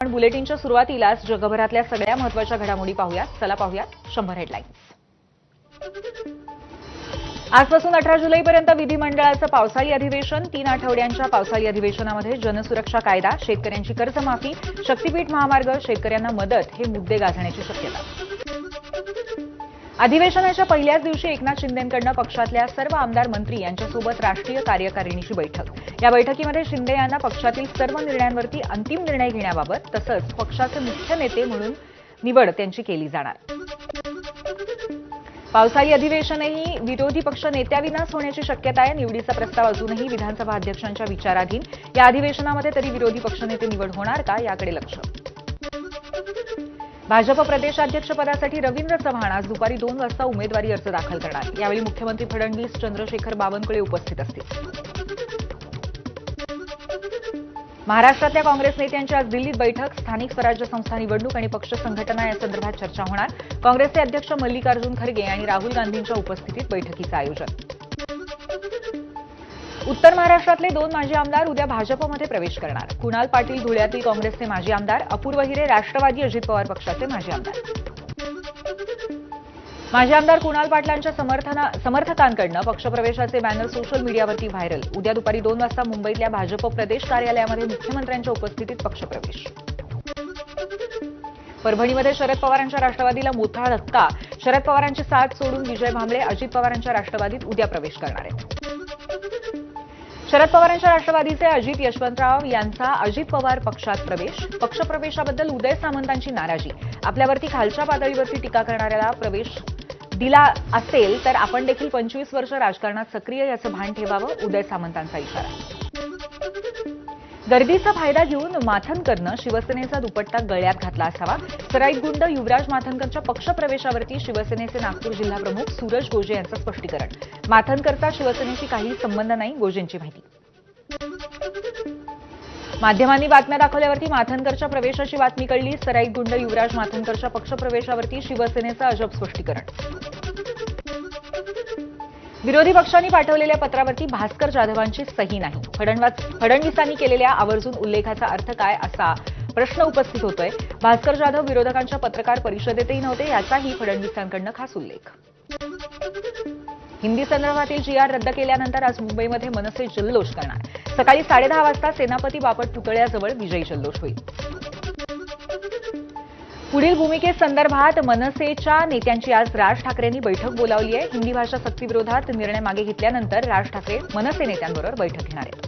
पण बुलेटिनच्या सुरुवातीलाच जगभरातल्या सगळ्या महत्त्वाच्या घडामोडी पाहूयात. चला पाहूयात शंभर हेडलाईन्स आजपासून अठरा जुलैपर्यंत विधिमंडळाचं पावसाळी अधिवेशन. तीन आठवड्यांच्या पावसाळी अधिवेशनामध्ये जनसुरक्षा कायदा शेतकऱ्यांची कर्जमाफी शक्तीपीठ महामार्ग शेतकऱ्यांना मदत हे मुद्दे गाजण्याची शक्यता. अधिवेशनाच्या पहिल्याच दिवशी एकनाथ शिंदेकडनं पक्षातल्या सर्व आमदार मंत्री यांच्यासोबत राष्ट्रीय कार्यकारिणीची बैठक. या बैठकीमध्ये शिंदे यांना पक्षातील सर्व निर्णयांवरती अंतिम निर्णय घेण्याबाबत तसंच पक्षाचे मुख्य नेते म्हणून निवड त्यांची केली जाणार. पावसाळी अधिवेशनही विरोधी पक्ष नेत्याविनाच होण्याची शक्यता आहे. निवडीचा प्रस्ताव अजूनही विधानसभा अध्यक्षांच्या विचाराधीन. या अधिवेशनामध्ये तरी विरोधी पक्षनेते निवड होणार का याकडे लक्ष. भाजप प्रदेशाध्यक्षपदासाठी रवींद्र चव्हाण आज दुपारी दोन वाजता उमेदवारी अर्ज दाखल करणार. यावेळी मुख्यमंत्री फडणवीस चंद्रशेखर बावनकुळे उपस्थित असतील. महाराष्ट्रातल्या काँग्रेस नेत्यांची आज दिल्लीत बैठक. स्थानिक स्वराज्य संस्था निवडणूक आणि पक्ष संघटना या संदर्भात चर्चा होणार. काँग्रेसचे अध्यक्ष मल्लिकार्जुन खरगे आणि राहुल गांधींच्या उपस्थितीत बैठकीचं आयोजन. उत्तर महाराष्ट्रातले दोन माजी आमदार उद्या भाजपमध्ये प्रवेश करणार. कुणाल पाटील धुळ्यातील काँग्रेसचे माजी आमदार अपूर्व हिरे राष्ट्रवादी अजित पवार पक्षाचे माजी आमदार. माजी आमदार कुणाल पाटलांच्या समर्थकांकडनं पक्षप्रवेशाचे बॅनर सोशल मीडियावरती व्हायरल. उद्या दुपारी दोन वाजता मुंबईतल्या भाजप प्रदेश कार्यालयामध्ये मुख्यमंत्र्यांच्या उपस्थितीत पक्षप्रवेश. परभणीमध्ये शरद पवारांच्या राष्ट्रवादीला मोठा धक्का. शरद पवारांची साथ सोडून विजय भांबळे अजित पवारांच्या राष्ट्रवादीत उद्या प्रवेश करणार आहेत. शरद पवारांच्या राष्ट्रवादीचे अजित यशवंतराव यांचा अजित पवार पक्षात प्रवेश. पक्षप्रवेशाबद्दल उदय सामंतांची नाराजी. आपल्यावरती खालच्या पातळीवरती टीका करणाऱ्याला प्रवेश दिला असेल तर आपण देखील पंचवीस वर्ष राजकारणात सक्रिय याचं भान ठेवावं उदय सामंतांचा इशारा. गर्दीचा फायदा घेऊन माथनकरनं शिवसेनेचा दुपट्टा गळ्यात घातला असावा. सराईत गुंड युवराज माथनकरच्या पक्षप्रवेशावरती शिवसेनेचे नागपूर जिल्हा प्रमुख सूरज गोजे यांचं स्पष्टीकरण. माथनकरचा शिवसेनेशी काही संबंध नाही गोजेंची माहिती. माध्यमांनी बातम्या दाखवल्यावरती माथनकरच्या प्रवेशाची बातमी कळली. सराईत गुंड युवराज माथनकरच्या पक्षप्रवेशावरती शिवसेनेचं अजब स्पष्टीकरण. विरोधी पक्षांनी पाठवलेल्या पत्रावरती भास्कर जाधवांची सही नाही. फडणवीसांनी केलेल्या आवर्जून उल्लेखाचा अर्थ काय असा प्रश्न उपस्थित होतोय. भास्कर जाधव विरोधकांच्या पत्रकार परिषदेतही नव्हते याचाही फडणवीसांकडनं खास उल्लेख. हिंदी संदर्भातील जी आर रद्द केल्यानंतर आज मुंबईमध्ये मनसे जल्लोष करणार. सकाळी साडेदहा वाजता सेनापती बापट पुतळ्याजवळ विजयी जल्लोष होईल. पुढील भूमिकेसंदर्भात मनसेच्या नेत्यांची आज राज ठाकरेंनी बैठक बोलावली आहे. हिंदी भाषा सक्तीविरोधात निर्णय मागे घेतल्यानंतर राज ठाकरे मनसे नेत्यांबरोबर बैठक घेणार आहेत.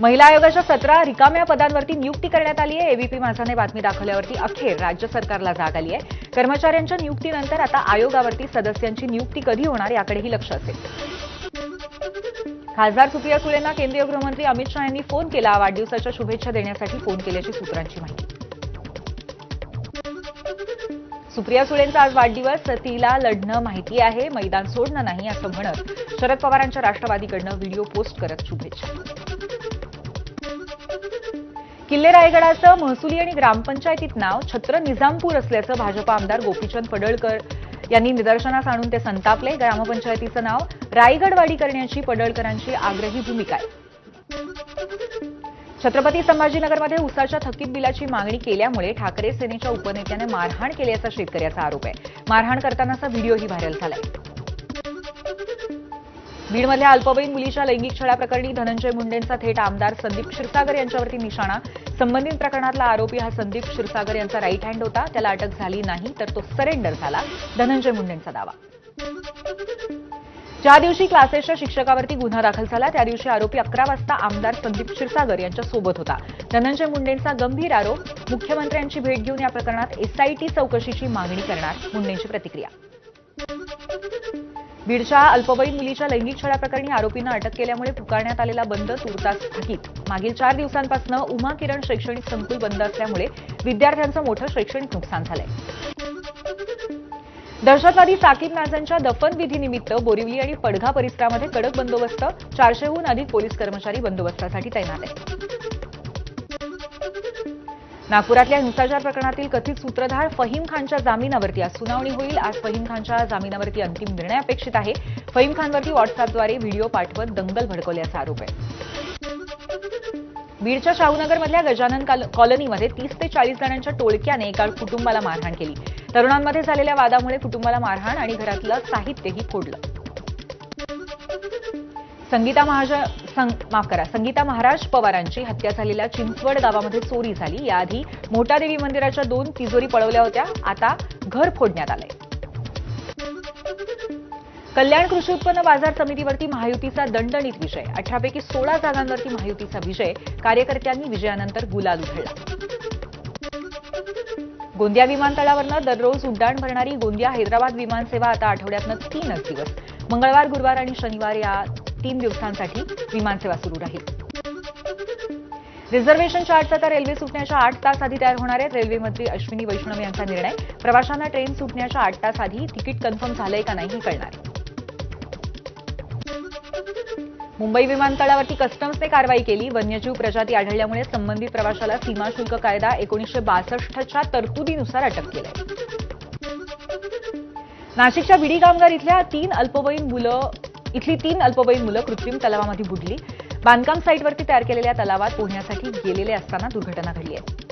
महिला आयोगाच्या सतरा रिकाम्या पदांवरती नियुक्ती करण्यात आली आहे. एबीपी माझाने बातमी दाखवल्यावरती अखेर राज्य सरकारला जाग आली आहे. कर्मचाऱ्यांच्या नियुक्तीनंतर आता आयोगावरती सदस्यांची नियुक्ती कधी होणार याकडेही लक्ष असेल. खासदार सुप्रिया सुळेंना केंद्रीय गृहमंत्री अमित शहा यांनी फोन केला. वाढदिवसाच्या शुभेच्छा देण्यासाठी फोन केल्याची सूत्रांची माहिती. सुप्रिया सुळेंचा आज वाढदिवस तिला लढणं माहिती आहे मैदान सोडणं नाही असं म्हणत शरद पवारांच्या राष्ट्रवादीकडनं व्हिडिओ पोस्ट करत शुभेच्छा. किल्ले रायगडाचं महसुली आणि ग्रामपंचायतीत नाव छत्र निजामपूर असल्याचं भाजपा आमदार गोपीचंद पडळकर यांनी निदर्शनास आणून ते संतापले. ग्रामपंचायतीचं नाव रायगडवाडी करण्याची पडळकरांची आग्रही भूमिका आहे. छत्रपती संभाजीनगरमध्ये उसाच्या थकीत बिलाची मागणी केल्यामुळे ठाकरे सेनेच्या उपनेत्याने मारहाण केल्याचा शेतकऱ्याचा आरोप आहे. मारहाण करतानाचा व्हिडिओही व्हायरल झालाय. बीडमधल्या अल्पवयीन मुलीच्या लैंगिक छळाप्रकरणी धनंजय मुंडेंचा थेट आमदार संदीप क्षीरसागर यांच्यावरती निशाणा. संबंधित प्रकरणातला आरोपी हा संदीप क्षीरसागर यांचा राईट हँड होता. त्याला अटक झाली नाही तर तो सरेंडर झाला. धनंजय मुंडेंचा दावा. ज्या दिवशी क्लासेसच्या शिक्षकावरती गुन्हा दाखल झाला त्या दिवशी आरोपी अकरा वाजता आमदार संदीप क्षीरसागर यांच्या सोबत होता. धनंजय मुंडेंचा गंभीर आरोप मुख्यमंत्र्यांची भेट घेऊन या प्रकरणात एसआयटी चौकशीची मागणी करणार मुंडेंची प्रतिक्रिया. बीडच्या अल्पवयीन मुलीच्या लैंगिक छळाप्रकरणी आरोपींना अटक केल्यामुळे पुकारण्यात आलेला बंद तुर्तास स्थगित मागील चार दिवसांपासून उमा किरण शैक्षणिक संकुल बंद असल्यामुळे विद्यार्थ्यांचं मोठं शैक्षणिक नुकसान झालंय. दहशतवादी साकीब नाझांच्या दफनविधीनिमित्त बोरिवली आणि पडघा परिसरामध्ये कडक बंदोबस्त चारशेहून अधिक पोलीस कर्मचारी बंदोबस्तासाठी तैनात आहेत. नागपुरातल्या हिंसाचार प्रकरणातील कथित सूत्रधार फहीम खानच्या जामिनावरती आज सुनावणी होईल. आज फहीम खानच्या जामिनावरती अंतिम निर्णय अपेक्षित आहे. फहीम खानवरती व्हॉट्सअपद्वारे व्हिडिओ पाठवत दंगल भडकवल्याचा आरोप आहे. बीडच्या शाहूनगरमधल्या गजानन काल- कॉलनीमध्ये तीस ते चाळीस जणांच्या टोळक्याने एका कुटुंबाला मारहाण केली. तरुणांमध्ये झालेल्या वादामुळे कुटुंबाला मारहाण आणि घरातलं साहित्यही फोडलं. संगीता महाज सं- माफ करा संगीता महाराज पवारांची हत्या झालेल्या चिंचवड गावामध्ये चोरी झाली. याआधी मोठादेवी मंदिराच्या दोन तिजोरी पळवल्या होत्या. आता घर फोडण्यात आलंय. कल्याण कृषी उत्पन्न बाजार समितीवरती महायुतीचा दणदणीत विजय. अठरापैकी सोळा जागांवरती महायुतीचा विजय. कार्यकर्त्यांनी विजयानंतर गुलाल उधळला. गोंदिया विमानतळावरनं दररोज उड्डाण भरणारी गोंदिया हैदराबाद विमानसेवा आता आठवड्यातनं तीनच दिवस. मंगळवार गुरुवार आणि शनिवार या तीन दिवसांसाठी विमानसेवा सुरू राहील. रिझर्व्हेशन चार्टचा आता रेल्वे सुटण्याच्या आठ तास आधी तयार होणार आहेत. रेल्वे मंत्री अश्विनी वैष्णव यांचा निर्णय. प्रवाशांना ट्रेन सुटण्याच्या आठ तास आधी तिकीट कन्फर्म झालंय का नाही हे कळणार. मुंबई विमानतळावरती कस्टम्सने कारवाई केली. वन्यजीव प्रजाती आढळल्यामुळे संबंधित प्रवाशाला सीमा शुल्क कायदा एकोणीसशे बासष्टच्या तरतुदीनुसार अटक केली नाशिकच्या विडी कामगार इथल्या तीन अल्पवयीन मुलं इथली तीन अल्पवयीन मुलं कृत्रिम तलावामध्ये बुडली. बांधकाम साईटवरती तयार केलेल्या तलावात पोहण्यासाठी गेलेले असताना दुर्घटना घडली आहे.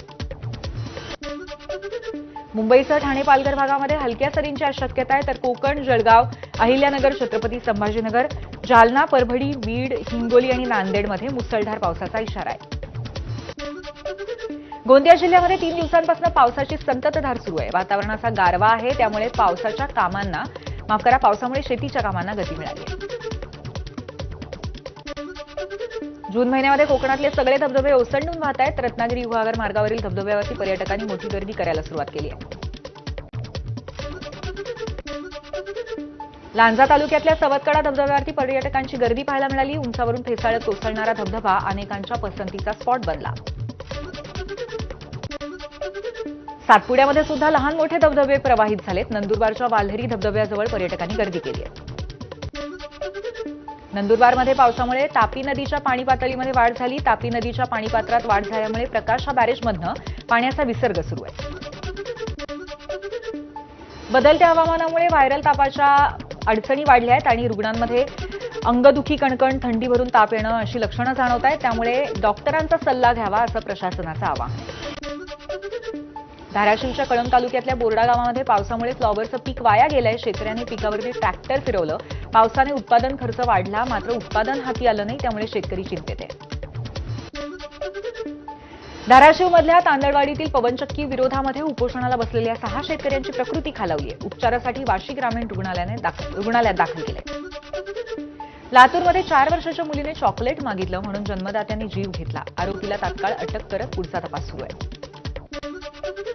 मुंबईसह ठाणे पालघर भागामध्ये हलक्या सरींची शक्यता आहे तर कोकण जळगाव अहिल्यानगर छत्रपती संभाजीनगर जालना परभणी बीड हिंगोली आणि नांदेडमध्ये मुसळधार पावसाचा इशारा आहे. गोंदिया जिल्ह्यामध्ये तीन दिवसांपासून पावसाची संततधार सुरू आहे. वातावरणाचा गारवा आहे त्यामुळे पावसाच्या कामांना माफ करा पावसामुळे शेतीच्या कामांना गती मिळाली जून महिन्यामध्ये कोकणातले सगळे धबधबे ओसंडून वाहत आहेत. रत्नागिरी गुहागर मार्गावरील धबधब्यावरती पर्यटकांनी मोठी गर्दी करायला सुरुवात केली आहे. लांजा तालुक्यातल्या सवतकडा धबधब्यावरती पर्यटकांची गर्दी पाहायला मिळाली. उंचावरून फेसाळत कोसळणारा धबधबा अनेकांच्या पसंतीचा स्पॉट बनला. सातपुड्यामध्ये सुद्धा लहान मोठे धबधबे प्रवाहित झालेत. नंदुरबारच्या वाल्हेरी धबधब्याजवळ पर्यटकांनी गर्दी केली आहे. नंदुरबारमध्ये पावसामुळे तापी नदीच्या पाणी पातळीमध्ये वाढ झाली. तापी नदीच्या पाणीपात्रात वाढ झाल्यामुळे प्रकाशा बॅरेजमधनं पाण्याचा विसर्ग सुरू आहे. बदलत्या हवामानामुळे व्हायरल तापाच्या अडचणी वाढल्या आहेत आणि रुग्णांमध्ये अंगदुखी कणकण थंडी भरून ताप येणं अशी लक्षणं जाणवत आहेत. त्यामुळे डॉक्टरांचा सल्ला घ्यावा असं प्रशासनाचं आवाहन. धाराशिवच्या कळंब तालुक्यातल्या बोर्डा गावामध्ये पावसामुळे फ्लॉवरचं पीक वाया गेलंय. शेतकऱ्यांनी पिकावरती ट्रॅक्टर फिरवलं. पावसाने उत्पादन खर्च वाढला मात्र उत्पादन हाती आलं नाही त्यामुळे शेतकरी चिंतेत आहे धाराशिवमधल्या तांदळवाडीतील पवनचक्की विरोधामध्ये उपोषणाला बसलेल्या सहा शेतकऱ्यांची प्रकृती खालावली आहे. उपचारासाठी वाशी ग्रामीण रुग्णालयाने रुग्णालयात दाखल केले लातूरमध्ये चार वर्षाच्या मुलीने चॉकलेट मागितलं म्हणून जन्मदात्यांनी जीव घेतला. आरोपीला तात्काळ अटक करत पुढचा तपास सुरू आहे.